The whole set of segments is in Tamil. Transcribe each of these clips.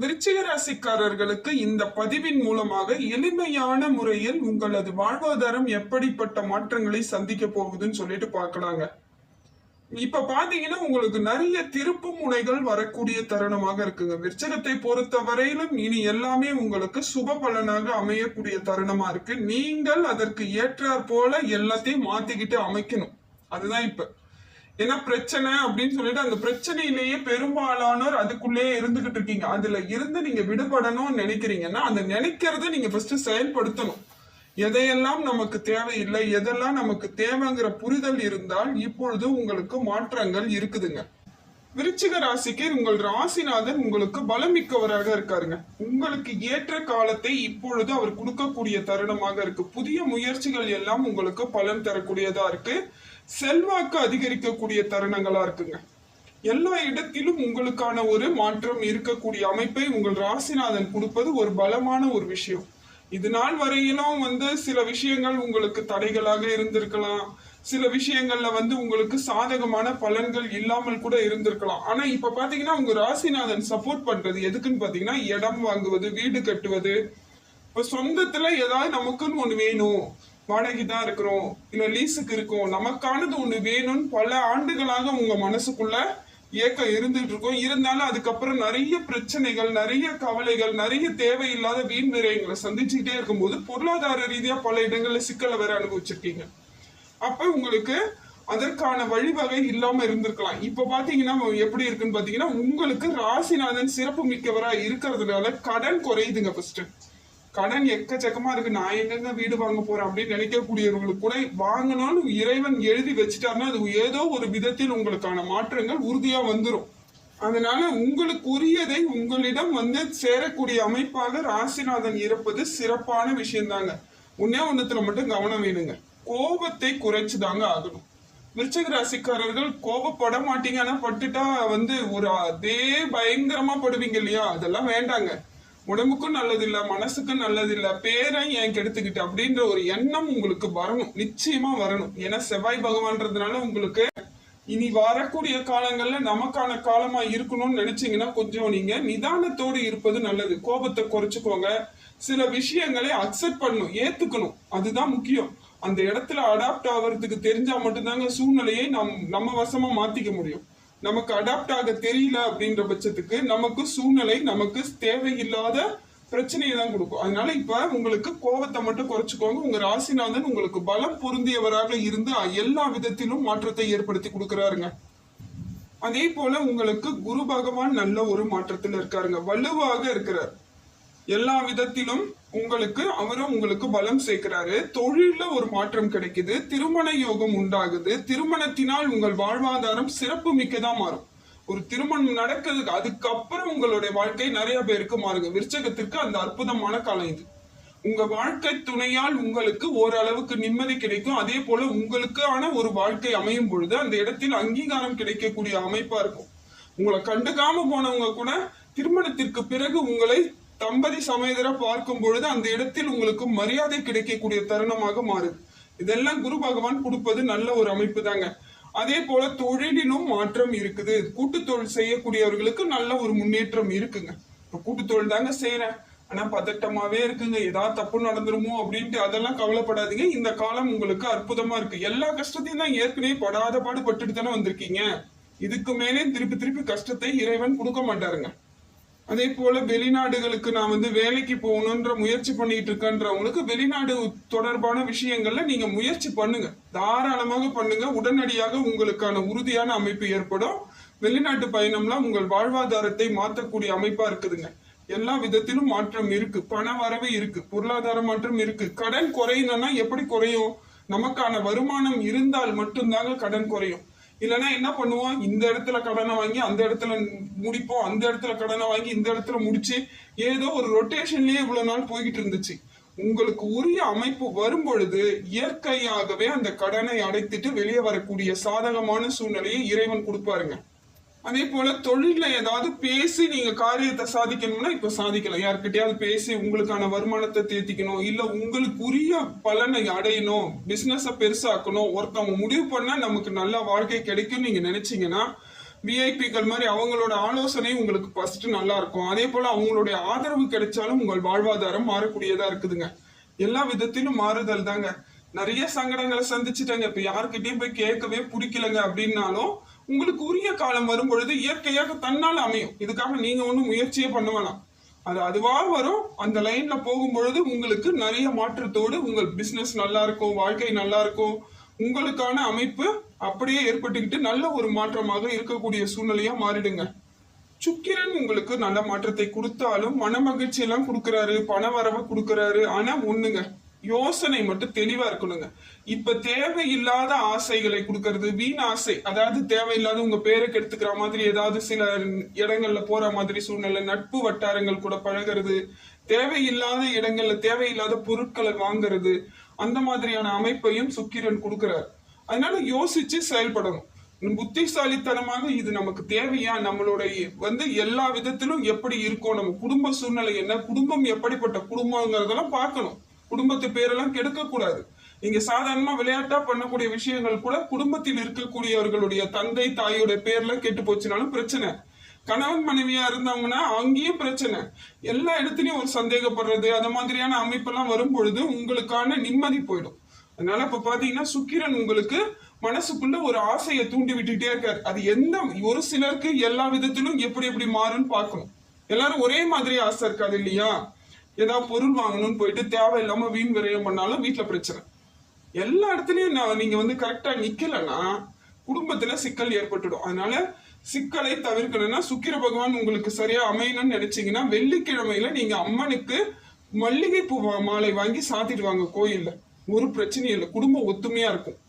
விருச்சிக ராசிக்காரர்களுக்கு இந்த பதிவின் மூலமாக எளிமையான முறையில் உங்களது வாழ்வாதாரம் எப்படிப்பட்ட மாற்றங்களை சந்திக்க போகுதுன்னு சொல்லிட்டு பார்க்கலாங்க. இப்ப பாத்தீங்கன்னா உங்களுக்கு நிறைய திருப்பு முனைகள் வரக்கூடிய தருணமாக இருக்குங்க. விருச்சகத்தை பொறுத்த வரையிலும் இனி எல்லாமே உங்களுக்கு சுப பலனாக அமையக்கூடிய தருணமா இருக்கு. நீங்கள் அதற்கு ஏற்றாற் போல எல்லாத்தையும் மாத்திக்கிட்டு அமைக்கணும். அதுதான் இப்ப. ஏன்னா பிரச்சனை அப்படின்னு சொல்லிட்டு அந்த பிரச்சனையிலேயே பெரும்பாலானோர் அதுக்குள்ளேயே இருந்துகிட்டு இருக்கீங்க. அதுல இருந்து நீங்க விடுபடணும்னு நினைக்கிறீங்கன்னா அந்த நினைக்கிறத நீங்க ஃபர்ஸ்ட் செயல்படுத்தணும். எதையெல்லாம் நமக்கு தேவையில்லை எதெல்லாம் நமக்கு தேவைங்கிற புரிதல் இருந்தால் இப்பொழுது உங்களுக்கு மாற்றங்கள் இருக்குதுங்க. விருச்சிக ராசிக்கு உங்கள் ராசிநாதன் உங்களுக்கு பலமிக்கவராக இருக்காருங்க. உங்களுக்கு ஏற்ற காலத்தை இப்பொழுது அவர் கொடுக்கக்கூடிய தருணமாக இருக்கு. புதிய முயற்சிகள் எல்லாம் உங்களுக்கு பலன் தரக்கூடியதா இருக்கு. செல்வாக்கு அதிகரிக்கக்கூடிய தருணங்களா இருக்குங்க. எல்லா இடத்திலும் உங்களுக்கான ஒரு மாற்றம் இருக்கக்கூடிய அமைப்பை உங்கள் ராசிநாதன் கொடுப்பது ஒரு பலமான ஒரு விஷயம். இது நாள் வரையிலும் வந்து சில விஷயங்கள் உங்களுக்கு தடைகளாக இருந்திருக்கலாம். சில விஷயங்கள்ல வந்து உங்களுக்கு சாதகமான பலன்கள் இல்லாமல் கூட இருந்திருக்கலாம். ஆனா இப்ப பாத்தீங்கன்னா உங்க ராசிநாதன் சப்போர்ட் பண்றது எதுக்குன்னு பாத்தீங்கன்னா இடம் வாங்குவது வீடு கட்டுவது. இப்ப சொந்தத்துல ஏதாவது நமக்குன்னு ஒண்ணு வேணும். வாடகை தான் இருக்கிறோம். இல்ல லீஸுக்கு இருக்கோம். நமக்கானது ஒண்ணு வேணும்னு பல ஆண்டுகளாக உங்க மனசுக்குள்ள ஏக்கம் இருந்துட்டு இருக்கும். இருந்தாலும் அதுக்கப்புறம் நிறைய பிரச்சனைகள் நிறைய கவலைகள் நிறைய தேவையில்லாத வீண் விரயங்களை சந்திச்சுக்கிட்டே இருக்கும்போது பொருளாதார ரீதியா பல இடங்கள்ல சிக்கலை வேற அனுபவிச்சிருக்கீங்க. அப்ப உங்களுக்கு அதற்கான வழிவகை இல்லாம இருந்திருக்கலாம். இப்ப பாத்தீங்கன்னா எப்படி இருக்குன்னு பாத்தீங்கன்னா உங்களுக்கு ராசிநாதன் சிறப்பு மிக்கவரா இருக்கிறதுனால கடன் குறையுதுங்க ஃபர்ஸ்ட் கடன் எக்கச்சக்கமா இருக்கு. நான் எங்கெங்க வீடு வாங்க போறேன் அப்படின்னு நினைக்கக்கூடியவங்களுக்கு கூட வாங்கணும்னு இறைவன் எழுதி வச்சுட்டாருன்னா அது ஏதோ ஒரு விதத்தில் உங்களுக்கான மாற்றங்கள் உறுதியா வந்துடும் அதனால உங்களுக்கு உரியதை உங்களிடம் வந்து சேரக்கூடிய அமைப்பாக ராசிநாதன் இருப்பது சிறப்பான விஷயம்தாங்க உன்னே ஒண்ணுத்துல மட்டும் கவனம் வேணுங்க. கோபத்தை குறைச்சுதாங்க ஆகணும். விருச்சக ராசிக்காரர்கள் கோபப்பட மாட்டீங்க. ஆனா பட்டுட்டா வந்து ஒரு அதே பயங்கரமா படுவீங்க இல்லையா? அதெல்லாம் வேண்டாங்க. உடம்புக்கும் நல்லதில்லை மனசுக்கும் நல்லதில்லை பேரை ஏன் கெடுத்துக்கிட்டு அப்படின்ற ஒரு எண்ணம் உங்களுக்கு வரணும் நிச்சயமா வரணும். ஏன்னா செவ்வாய் பகவான்றதுனால உங்களுக்கு இனி வரக்கூடிய காலங்கள்ல நமக்கான காலமா இருக்கணும்னு நினைச்சீங்கன்னா கொஞ்சம் நீங்க நிதானத்தோடு இருப்பது நல்லது. கோபத்தை குறைச்சுக்கோங்க. சில விஷயங்களை அக்செப்ட் பண்ணணும் ஏத்துக்கணும். அதுதான் முக்கியம். அந்த இடத்துல அடாப்ட் ஆகிறதுக்கு தெரிஞ்சா மட்டும்தாங்க சூழ்நிலையை நம் நம்ம வசமா மாத்திக்க முடியும். நமக்கு அடாப்ட் ஆக தெரியல அப்படின்ற பட்சத்துக்கு நமக்கு சூழ்நிலை நமக்கு தேவையில்லாத பிரச்சனையை தான் கொடுக்கும். அதனால இப்ப உங்களுக்கு கோபத்தை மட்டும் குறைச்சுக்கோங்க. உங்க ராசிநாதன் உங்களுக்கு பலம் பொருந்தியவராக இருந்து எல்லா விதத்திலும் மாற்றத்தை ஏற்படுத்தி கொடுக்குறாருங்க. அதே போல உங்களுக்கு குரு பகவான் நல்ல ஒரு மாற்றத்தில் இருக்காருங்க. வலுவாக இருக்கிறார். எல்லா விதத்திலும் உங்களுக்கு அவரும் உங்களுக்கு பலம் சேர்க்கிறாரு. தொழில ஒரு மாற்றம் கிடைக்குது. திருமண யோகம் உண்டாகுது. திருமணத்தினால் உங்கள் வாழ்வாதாரம் சிறப்பு மிக்கதா மாறும். ஒரு திருமணம் நடக்கிறதுக்கு அதுக்கப்புறம் உங்களுடைய வாழ்க்கை நிறைய பேருக்கு மாறுங்க. விருச்சகத்திற்கு அந்த அற்புதமான காலம் இது. உங்க வாழ்க்கை துணையால் உங்களுக்கு ஓரளவுக்கு நிம்மதி கிடைக்கும். அதே போல உங்களுக்கான ஒரு வாழ்க்கை அமையும் பொழுது அந்த இடத்தில் அங்கீகாரம் கிடைக்கக்கூடிய அமைப்பா இருக்கும். உங்களை கண்டுக்காம போனவங்க கூட திருமணத்திற்கு பிறகு உங்களை தம்பதி சமேதரா பார்க்கும் பொழுது அந்த இடத்தில் உங்களுக்கு மரியாதை கிடைக்கக்கூடிய தருணமாக மாறுது. இதெல்லாம் குரு பகவான் கொடுப்பது நல்ல ஒரு அமைப்பு தாங்க அதே போல தொழிலிலும் மாற்றம் இருக்குது. கூட்டு தொழில் செய்யக்கூடியவர்களுக்கு நல்ல ஒரு முன்னேற்றம் இருக்குங்க. இப்ப கூட்டு தொழில் தாங்க செய்யறேன். ஆனா பதட்டமாவே இருக்குங்க. ஏதாவது தப்பு நடந்துருமோ அப்படின்ட்டு அதெல்லாம் கவலைப்படாதீங்க. இந்த காலம் உங்களுக்கு அற்புதமா இருக்கு. எல்லா கஷ்டத்தையும் தான் ஏற்கனவே படாத பாடு பட்டுட்டு தானே வந்திருக்கீங்க. இதுக்கு மேலே திருப்பி திருப்பி கஷ்டத்தை இறைவன் கொடுக்க மாட்டாருங்க. அதே போல வெளிநாடுகளுக்கு நான் வந்து வேலைக்கு போகணுன்ற முயற்சி பண்ணிட்டு இருக்கேன்றவங்களுக்கு வெளிநாடு தொடர்பான விஷயங்கள்ல நீங்க முயற்சி பண்ணுங்க. தாராளமாக பண்ணுங்க. உடனடியாக உங்களுக்கான உறுதியான அமைப்பு ஏற்படும். வெளிநாட்டு பயணம்லாம் உங்கள் வாழ்வாதாரத்தை மாற்றக்கூடிய அமைப்பா இருக்குதுங்க. எல்லா விதத்திலும் மாற்றம் இருக்கு. பண வரவு இருக்கு. பொருளாதார மாற்றம் இருக்கு. கடன் குறையணும்னா எப்படி குறையும்? நமக்கான வருமானம் இருந்தால் மட்டும்தாங்க கடன் குறையும். இல்லைன்னா என்ன பண்ணுவோம்? இந்த இடத்துல கடனை வாங்கி அந்த இடத்துல முடிப்போம். அந்த இடத்துல கடனை வாங்கி இந்த இடத்துல முடிச்சு ஏதோ ஒரு ரொட்டேஷன்லயே இவ்வளவு நாள் போய்கிட்டு இருந்துச்சு. உங்களுக்கு உரிய அமைப்பு வரும் பொழுது இயற்கையாகவே அந்த கடனை அடைத்துட்டு வெளியே வரக்கூடிய சாதகமான சூழ்நிலையை இறைவன் கொடுப்பாருங்க. அதே போல தொழில ஏதாவது பேசி நீங்க காரியத்தை சாதிக்கணும்னா இப்ப சாதிக்கலாம். யார்கிட்டயாவது பேசி உங்களுக்கான வருமானத்தை தேத்திக்கணும் இல்ல உங்களுக்கு உரிய பலனை அடையணும் பிசினஸ பெருசாக்கணும் ஒருத்தவங்க முடிவு பண்ணா நமக்கு நல்ல வாழ்க்கை கிடைக்கும் நீங்க நினைச்சீங்கன்னா விஐபிக்கள் மாதிரி அவங்களோட ஆலோசனை உங்களுக்கு ஃபர்ஸ்ட் நல்லா இருக்கும். அதே போல அவங்களுடைய ஆதரவு கிடைச்சாலும் உங்கள் வாழ்வாதாரம் மாறக்கூடியதா இருக்குதுங்க. எல்லா விதத்திலும் மாறுதல் தாங்க. நிறைய சங்கடங்களை சந்திச்சுட்டாங்க. இப்ப யார்கிட்டயும் போய் கேட்கவே பிடிக்கலங்க அப்படின்னாலும் உங்களுக்கு உரிய காலம் வரும் பொழுது இயற்கையாக தன்னால் அமையும். இதுக்காக நீங்க ஒன்றும் முயற்சியே பண்ண வேணாம். அது அதுவா வரும். அந்த லைன்ல போகும் பொழுது உங்களுக்கு நிறைய மாற்றத்தோடு உங்கள் பிசினஸ் நல்லா இருக்கும் வாழ்க்கை நல்லா இருக்கும் உங்களுக்கான அமைப்பு அப்படியே ஏற்பட்டுக்கிட்டு நல்ல ஒரு மாற்றமாக இருக்கக்கூடிய சூழ்நிலையா மாறிடுங்க. சுக்கிரன் உங்களுக்கு நல்ல மாற்றத்தை கொடுத்தாலும் மன மகிழ்ச்சி எல்லாம் கொடுக்கறாரு பண வரவை கொடுக்கறாரு. ஆனா ஒண்ணுங்க. யோசனை மட்டும் தெளிவா இருக்கணுங்க. இப்ப தேவையில்லாத ஆசைகளை கொடுக்கறது வீண் ஆசை. அதாவது தேவையில்லாத உங்க பேரை கெடுத்துக்கிற மாதிரி ஏதாவது சில இடங்கள்ல போற மாதிரி சூழ்நிலை நட்பு வட்டாரங்கள் கூட பழகிறது தேவையில்லாத இடங்கள்ல தேவையில்லாத பொருட்களை வாங்குறது அந்த மாதிரியான அமைப்பையும் சுக்கிரன் கொடுக்கிறார். அதனால யோசிச்சு செயல்படணும். புத்திசாலித்தனமாக இது நமக்கு தேவையா? நம்மளுடைய வந்து எல்லா விதத்திலும் எப்படி இருக்கும்? நம்ம குடும்ப சூழ்நிலை என்ன? குடும்பம் எப்படிப்பட்ட குடும்பங்கிறதெல்லாம் பார்க்கணும். குடும்பத்து பேரெல்லாம் கெடுக்கக்கூடாது. இங்க சாதாரணமா விளையாட்டா பண்ணக்கூடிய விஷயங்கள் கூட குடும்பத்தில் இருக்கக்கூடியவர்களுடைய தந்தை தாயோட பேர்ல கெட்டு போச்சுனாலும் பிரச்சனை. கணவன் மனைவியா இருந்தவங்கன்னா அங்கேயும் பிரச்சனை. எல்லா இடத்துலயும் ஒரு சந்தேகப்படுறது அந்த மாதிரியான அமைப்பெல்லாம் வரும் பொழுது உங்களுக்கான நிம்மதி போயிடும். அதனால இப்ப பாத்தீங்கன்னா சுக்கிரன் உங்களுக்கு மனசுக்குள்ள ஒரு ஆசையை தூண்டி விட்டுட்டே இருக்காரு. அது எந்த ஒரு சிலருக்கு எல்லா விதத்திலும் எப்படி எப்படி மாறும்னு பார்க்கணும். எல்லாரும் ஒரே மாதிரி ஆசை இருக்காது இல்லையா? ஏதாவது பொருள் வாங்கணும்னு போயிட்டு தேவையில்லாம வீண் விரயம் பண்ணாலும் வீட்டுல பிரச்சனை. எல்லா இடத்துலயும் நான் நீங்க வந்து கரெக்டா நிக்கலன்னா குடும்பத்துல சிக்கல் ஏற்பட்டுடும். அதனால சிக்கலை தவிர்க்கணும்னா சுக்கிர பகவான் உங்களுக்கு சரியா அமையணும்னு நினைச்சீங்கன்னா வெள்ளிக்கிழமையில நீங்க அம்மனுக்கு மல்லிகை பூ மாலை வாங்கி சாத்திட்டு வாங்க. கோயில்ல. ஒரு பிரச்சனையும் இல்லை. குடும்பம் ஒத்துமையா இருக்கும்.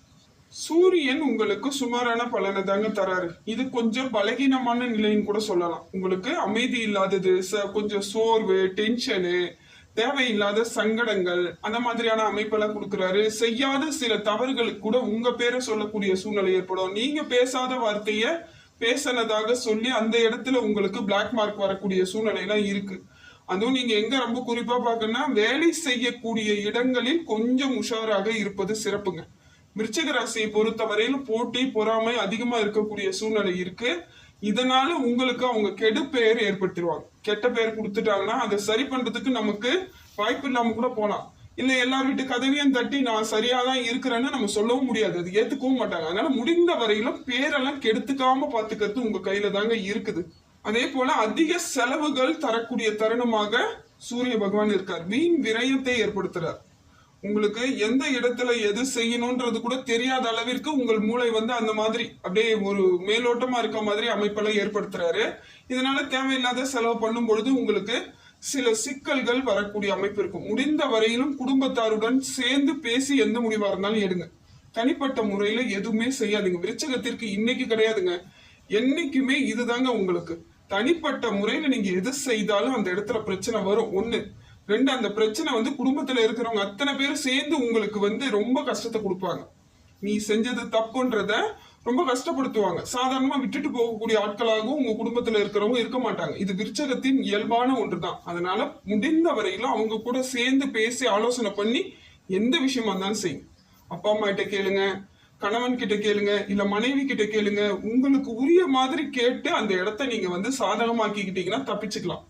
சூரியன் உங்களுக்கு சுமாரான பலனை தாங்க தராரு. இது கொஞ்சம் பலகீனமான நிலைன்னு கூட சொல்லலாம். உங்களுக்கு அமைதி இல்லாதது ச- கொஞ்சம் சோர்வு டென்ஷனு தேவையில்லாத சங்கடங்கள் அந்த மாதிரியான அமைப்பெல்லாம் கொடுக்குறாரு. செய்யாத சில தவறுகளுக்கு கூட உங்க பேரை சொல்லக்கூடிய சூழ்நிலை ஏற்படும். நீங்க பேசாத வார்த்தைய பேசினதாக சொல்லி அந்த இடத்துல உங்களுக்கு பிளாக் மார்க் வரக்கூடிய சூழ்நிலையெல்லாம் இருக்கு. அதுவும் நீங்க எங்க ரொம்ப குறிப்பா பாக்கணும்னா வேலை செய்யக்கூடிய இடங்களில் கொஞ்சம் உஷாராக இருப்பது சிறப்புங்க. விருச்சிக ராசியை பொறுத்தவரையிலும் போட்டி பொறாமை அதிகமா இருக்கக்கூடிய சூழ்நிலை இருக்கு. இதனால உங்களுக்கு அவங்க கெடு பெயர் ஏற்படுத்திடுவாங்க. கெட்ட பெயர் கொடுத்துட்டாங்கன்னா அதை சரி பண்றதுக்கு நமக்கு வாய்ப்பு இல்லாம கூட போலாம். இல்ல எல்லார் வீட்டு கதவையும் தட்டி நான் சரியா தான் இருக்கிறேன்னு நம்ம சொல்லவும் முடியாது. அது ஏத்துக்கவும் மாட்டாங்க. அதனால முடிந்த வரையிலும் பேரெல்லாம் கெடுத்துக்காம பாத்துக்கிறது உங்க கையில தாங்க இருக்குது. அதே போல அதிக செலவுகள் தரக்கூடிய தருணமாக சூரிய பகவான் இருக்கார். வீண் விரயத்தை ஏற்படுத்துறார். உங்களுக்கு எந்த இடத்துல எது செய்யணும்ன்றது கூட தெரியாத அளவிற்கு உங்கள் மூளை வந்து அந்த மாதிரி அப்படியே ஒரு மேலோட்டமா இருக்க மாதிரி அமைப்பெல்லாம் ஏற்படுத்துறாரு. இதனால தேவையில்லாத செலவு பண்ணும் பொழுது உங்களுக்கு சில சிக்கல்கள் வரக்கூடிய அமைப்பு இருக்கும். முடிந்த வரையிலும் குடும்பத்தாருடன் சேர்ந்து பேசி எந்த முடிவா இருந்தாலும் எடுங்க. தனிப்பட்ட முறையில எதுவுமே செய்யாதீங்க. விருச்சகத்திற்கு இன்னைக்கு கிடையாதுங்க. என்னைக்குமே இதுதாங்க உங்களுக்கு. தனிப்பட்ட முறையில நீங்க எது செய்தாலும் அந்த இடத்துல பிரச்சனை வரும். ஒண்ணு ரெண்டு அந்த பிரச்சனை வந்து குடும்பத்துல இருக்கிறவங்க அத்தனை பேரும் சேர்ந்து உங்களுக்கு வந்து ரொம்ப கஷ்டத்தை கொடுப்பாங்க. நீ செஞ்சது தப்புன்றத ரொம்ப கஷ்டப்படுத்துவாங்க. சாதாரணமா விட்டுட்டு போகக்கூடிய ஆட்களாகவும் உங்க குடும்பத்துல இருக்கிறவங்க இருக்க மாட்டாங்க. இது விருச்சகத்தின் இயல்பான ஒன்றுதான். அதனால முடிந்த வரையிலும் அவங்க கூட சேர்ந்து பேசி ஆலோசனை பண்ணி எந்த விஷயமா இருந்தாலும் செய்யும் அப்பா அம்மா கிட்ட கேளுங்க கணவன் கிட்ட கேளுங்க இல்ல மனைவி கிட்ட கேளுங்க. உங்களுக்கு உரிய மாதிரி கேட்டு அந்த இடத்த நீங்க வந்து சாதகமாக்கிக்கிட்டீங்கன்னா தப்பிச்சுக்கலாம்.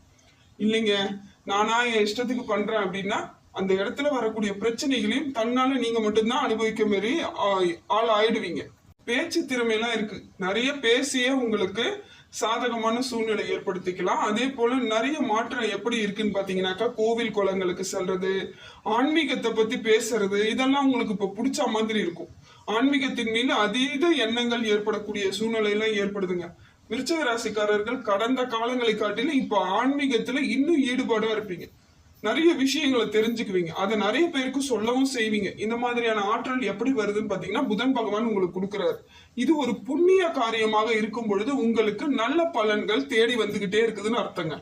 இல்லைங்க நானா என் இஷ்டத்துக்கு பண்றேன் அப்படின்னா அந்த இடத்துல வரக்கூடிய பிரச்சனைகளையும் தன்னால நீங்க மட்டும்தான் அனுபவிக்க மாரி ஆ- ஆள் ஆயிடுவீங்க. பேச்சு திறமையெல்லாம் இருக்கு. நிறைய பேசியே உங்களுக்கு சாதகமான சூழ்நிலை ஏற்படுத்திக்கலாம். அதே போல நிறைய மாற்றம் எப்படி இருக்குன்னு பாத்தீங்கன்னாக்கா கோவில் குளங்களுக்கு செல்றது ஆன்மீகத்தை பத்தி பேசுறது இதெல்லாம் உங்களுக்கு இப்ப பிடிச்ச மாதிரி இருக்கும். ஆன்மீகத்தின் மீது அதீத எண்ணங்கள் ஏற்படக்கூடிய சூழ்நிலையெல்லாம் ஏற்படுதுங்க. விருச்சக ராசிக்காரர்கள் கடந்த காலங்களை காட்டிலும் இப்ப ஆன்மீகத்துல இன்னும் ஈடுபாடா இருப்பீங்க. நிறைய விஷயங்களை தெரிஞ்சுக்குவீங்க. அதை நிறைய பேருக்கு சொல்லவும் செய்வீங்க. இந்த மாதிரியான ஆற்றல் எப்படி வருதுன்னு பாத்தீங்கன்னா புதன் பகவான் உங்களுக்கு கொடுக்குறாரு. இது ஒரு புண்ணிய காரியமாக இருக்கும் பொழுது உங்களுக்கு நல்ல பலன்கள் தேடி வந்துகிட்டே இருக்குதுன்னு அர்த்தங்க.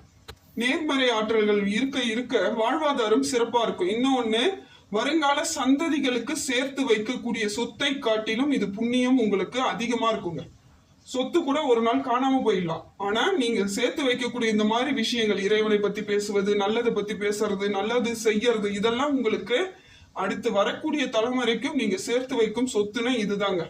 நேர்மறை ஆற்றல்கள் இருக்க இருக்க வாழ்வாதாரம் சிறப்பா இருக்கும். இன்னொன்னு வருங்கால சந்ததிகளுக்கு சேர்த்து வைக்கக்கூடிய சொத்தை காட்டிலும் இது புண்ணியம் உங்களுக்கு அதிகமா இருக்குங்க. சொத்து கூட ஒரு நாள் காணாம போயிடலாம். ஆனா நீங்க சேர்த்து வைக்கக்கூடிய இந்த மாதிரி விஷயங்கள் இறைவனை பத்தி பேசுவது நல்லதை பத்தி பேசுறது நல்லது செய்யறது இதெல்லாம் உங்களுக்கு அடுத்து வரக்கூடிய தலைமுறைக்கும் நீங்க சேர்த்து வைக்கும் சொத்துனா இதுதாங்க.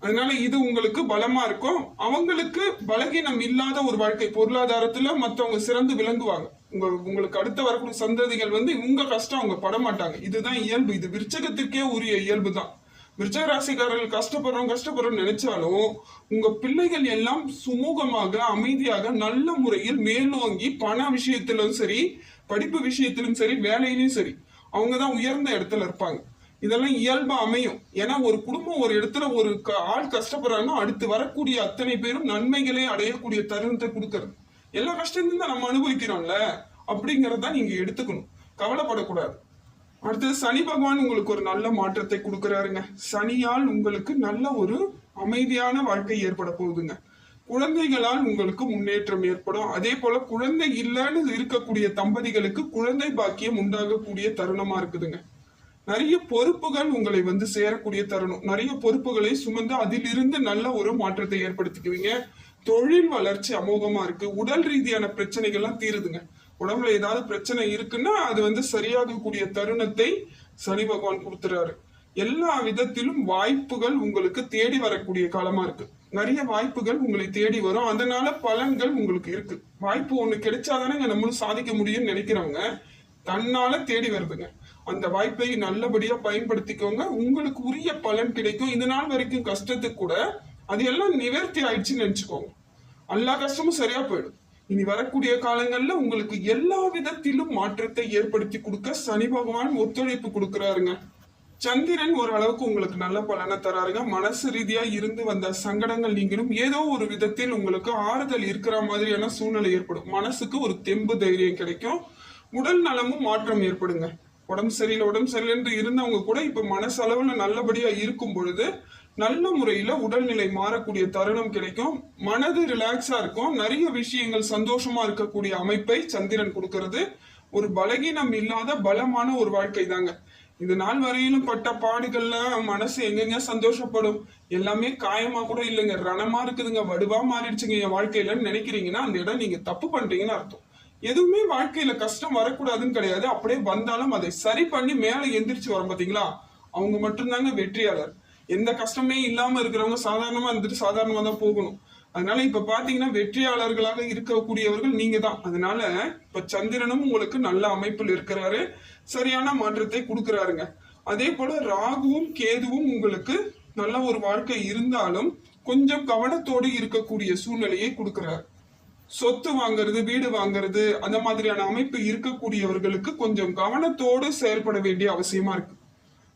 அதனால இது உங்களுக்கு பலமா இருக்கும். அவங்களுக்கு பலகீனம் இல்லாத ஒரு வாழ்க்கை பொருளாதாரத்துல மற்றவங்க சிறந்து விளங்குவாங்க. உங்க உங்களுக்கு அடுத்து வரக்கூடிய சந்ததிகள் வந்து உங்க கஷ்டம் அவங்க படமாட்டாங்க. இதுதான் இயல்பு. இது விருச்சகத்திற்கே உரிய இயல்பு தான் விருச்சக ராசிக்காரர்கள் கஷ்டப்படுறோம் கஷ்டப்படுறோம் நினைச்சாலும் உங்க பிள்ளைகள் எல்லாம் சுமூகமாக அமைதியாக நல்ல முறையில் மேலோங்கி பண விஷயத்திலும் சரி படிப்பு விஷயத்திலும் சரி வேலையிலும் சரி அவங்க தான் உயர்ந்த இடத்துல இருப்பாங்க. இதெல்லாம் இயல்பா அமையும். ஏன்னா ஒரு குடும்பம் ஒரு இடத்துல ஒரு க- ஆள் கஷ்டப்படுறாங்கன்னா அடுத்து வரக்கூடிய அத்தனை பேரும் நன்மைகளே அடையக்கூடிய தருணத்தை கொடுக்கறது. எல்லா கஷ்டத்தையும் தான் நம்ம அனுபவிக்கிறோம்ல? அப்படிங்கறத நீங்க எடுத்துக்கணும். கவலைப்படக்கூடாது. அடுத்தது சனி பகவான் உங்களுக்கு ஒரு நல்ல மாற்றத்தை கொடுக்குறாருங்க. சனியால் உங்களுக்கு நல்ல ஒரு அமைதியான வாழ்க்கை ஏற்பட போகுதுங்க. குழந்தைகளால் உங்களுக்கு முன்னேற்றம் ஏற்படும். அதே போல குழந்தை இல்லைன்னு இருக்கக்கூடிய தம்பதிகளுக்கு குழந்தை பாக்கியம் உண்டாகக்கூடிய தருணமா இருக்குதுங்க. நிறைய பொறுப்புகள் உங்களை வந்து சேரக்கூடிய தருணம். நிறைய பொறுப்புகளை சுமந்து அதிலிருந்து நல்ல ஒரு மாற்றத்தை ஏற்படுத்திக்குவீங்க. தொழில் வளர்ச்சி அமோகமா இருக்கு. உடல் ரீதியான பிரச்சனைகள்லாம் தீருதுங்க. உடம்புல ஏதாவது பிரச்சனை இருக்குன்னா அது வந்து சரியாகக்கூடிய தருணத்தை சனி பகவான் கொடுத்துறாரு. எல்லா விதத்திலும் வாய்ப்புகள் உங்களுக்கு தேடி வரக்கூடிய காலமா இருக்கு. நிறைய வாய்ப்புகள் உங்களை தேடி வரும். அதனால பலன்கள் உங்களுக்கு இருக்கு. வாய்ப்பு ஒண்ணு கிடைச்சாதானே நம்மளும் சாதிக்க முடியும்னு நினைக்கிறவங்க தன்னால தேடி வருதுங்க. அந்த வாய்ப்பை நல்லபடியா பயன்படுத்திக்கோங்க. உங்களுக்கு உரிய பலன் கிடைக்கும். இந்த நாள் வரைக்கும் கஷ்டத்துக்கு கூட அது எல்லாம் நிவர்த்தி ஆயிடுச்சுன்னு நினைச்சுக்கோங்க. எல்லா கஷ்டமும் சரியா போயிடும். இனி வரக்கூடிய காலங்கள்ல உங்களுக்கு எல்லா விதத்திலும் மாற்றத்தை ஏற்படுத்தி கொடுக்க சனி பகவான் ஒத்துழைப்பு கொடுக்கறாருங்க. சந்திரன் ஓரளவுக்கு உங்களுக்கு நல்ல பலனை தராருங்க. மனசு ரீதியா இருந்து வந்த சங்கடங்கள் நீங்களும் ஏதோ ஒரு விதத்தில் உங்களுக்கு ஆறுதல் இருக்கிற மாதிரியான சூழ்நிலை ஏற்படும். மனசுக்கு ஒரு தெம்பு தைரியம் கிடைக்கும். உடல் நலமும் மாற்றம் ஏற்படுங்க. உடம்பு சரியில்லை உடம்பு சரியில்லைன்னு இருந்தவங்க கூட இப்போ மனசளவில் நல்லபடியாக இருக்கும் பொழுது நல்ல முறையில் உடல்நிலை மாறக்கூடிய தருணம் கிடைக்கும். மனது ரிலாக்ஸாக இருக்கும். நிறைய விஷயங்கள் சந்தோஷமாக இருக்கக்கூடிய அமைப்பை சந்திரன் கொடுக்கறது. ஒரு பலகீனம் இல்லாத பலமான ஒரு வாழ்க்கை தாங்க. இந்த நாள் வரையிலும் பட்ட பாடுகள்ல மனசு எங்கெங்க சந்தோஷப்படும்? எல்லாமே காயமா கூட இல்லைங்க. ரணமா இருக்குதுங்க. வடுவா மாறிடுச்சுங்க என் வாழ்க்கையிலன்னு நினைக்கிறீங்கன்னா அந்த இடம் நீங்க தப்பு பண்றீங்கன்னு அர்த்தம். எதுவுமே வாழ்க்கையில கஷ்டம் வரக்கூடாதுன்னு கிடையாது. அப்படியே வந்தாலும் அதை சரி பண்ணி மேல எந்திரிச்சு வரும் பாத்தீங்களா? அவங்க மட்டும்தாங்க வெற்றியாளர். எந்த கஷ்டமே இல்லாம இருக்கிறவங்க சாதாரணமா இருந்துட்டு சாதாரணமா தான் போகணும். அதனால இப்ப பாத்தீங்கன்னா வெற்றியாளர்களாக இருக்கக்கூடியவர்கள் நீங்க தான். அதனால இப்ப சந்திரனும் உங்களுக்கு நல்ல அமைப்பில் இருக்கிறாரு. சரியான மாற்றத்தை கொடுக்கிறாருங்க. அதே போல ராகுவும் கேதுவும் உங்களுக்கு நல்ல ஒரு வாழ்க்கை இருந்தாலும் கொஞ்சம் கவனத்தோடு இருக்கக்கூடிய சூழ்நிலையை கொடுக்கிறார். சொத்து வாங்குறது வீடு வாங்குறது அந்த மாதிரியான அமைப்பு இருக்கக்கூடியவர்களுக்கு கொஞ்சம் கவனத்தோடு செயல்பட வேண்டிய அவசியமா இருக்கு.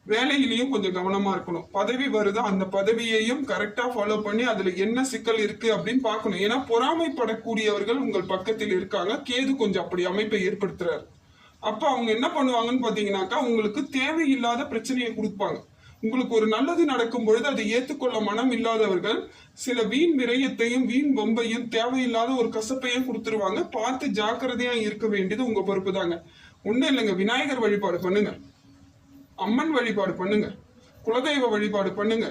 வேலையிலையும் கொஞ்சம் கவனமா இருக்கணும். பதவி வருதா அந்த பதவியையும் கரெக்டா ஃபாலோ பண்ணி அதுல என்ன சிக்கல் இருக்கு அப்படின்னு பார்க்கணும். ஏன்னா பொறாமைப்படக்கூடியவர்கள் உங்கள் பக்கத்தில் இருக்காங்க. கேது கொஞ்சம் அப்படி அமைப்பை ஏற்படுத்துறாரு. அப்ப அவங்க என்ன பண்ணுவாங்கன்னு பாத்தீங்கன்னாக்கா உங்களுக்கு தேவையில்லாத பிரச்சனையை கொடுப்பாங்க. உங்களுக்கு ஒரு நல்லது நடக்கும் பொழுது அதை ஏற்றுக்கொள்ள மனம் இல்லாதவர்கள் சில வீண் விரயத்தையும் வீண் பொம்பையும் தேவையில்லாத ஒரு கசப்பையும் கொடுத்துருவாங்க. பார்த்து ஜாக்கிரதையா இருக்க வேண்டியது உங்க பொறுப்பு தாங்க. ஒன்றும் இல்லைங்க விநாயகர் வழிபாடு பண்ணுங்க. அம்மன் வழிபாடு பண்ணுங்க. குலதெய்வ வழிபாடு பண்ணுங்க.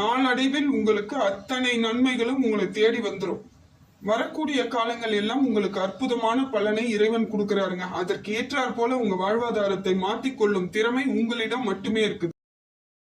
நாளடைவில் உங்களுக்கு அத்தனை நன்மைகளும் உங்களை தேடி வந்துடும் வரக்கூடிய காலங்கள் எல்லாம் உங்களுக்கு அற்புதமான பலனை இறைவன் கொடுக்கிறாருங்க. அதற்கு ஏற்றாற் போல உங்க வாழ்வாதாரத்தை மாற்றிக்கொள்ளும் திறமை உங்களிடம் மட்டுமே இருக்குது.